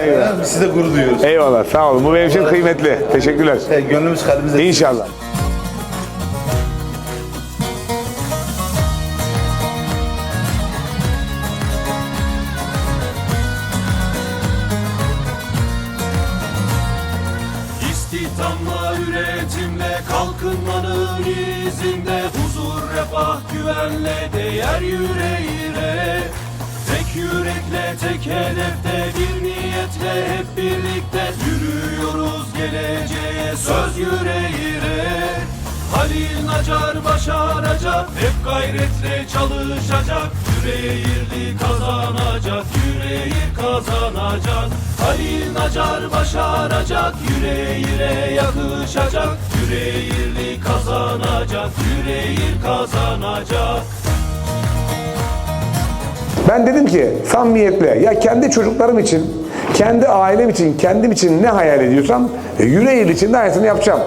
eyvallah. Biz size gurur duyuyoruz. Eyvallah sağ olun. Bu benim için kıymetli. Teşekkürler. Şey, gönlümüz kalbimizde. İnşallah. İstihdamla, üretimle, kalkınmanın izinde Huzur, refah, güvenle, değer yüreğire Tek yürekle, tek hedefte, niyetle Hep birlikte yürüyoruz geleceğe Söz yüreğire Halil Nacar başaracak Hep gayretle çalışacak. Yüreğirli kazanacak Yüreğir kazanacak. Halil Nacar başaracak Yüreğire yakışacak. Yüreğirli kazanacak Yüreğir kazanacak. Ben dedim ki samimiyetle ya kendi çocuklarım için, kendi ailem için, kendim için ne hayal ediyorsam e, yüreğin içinde aynısını yapacağım.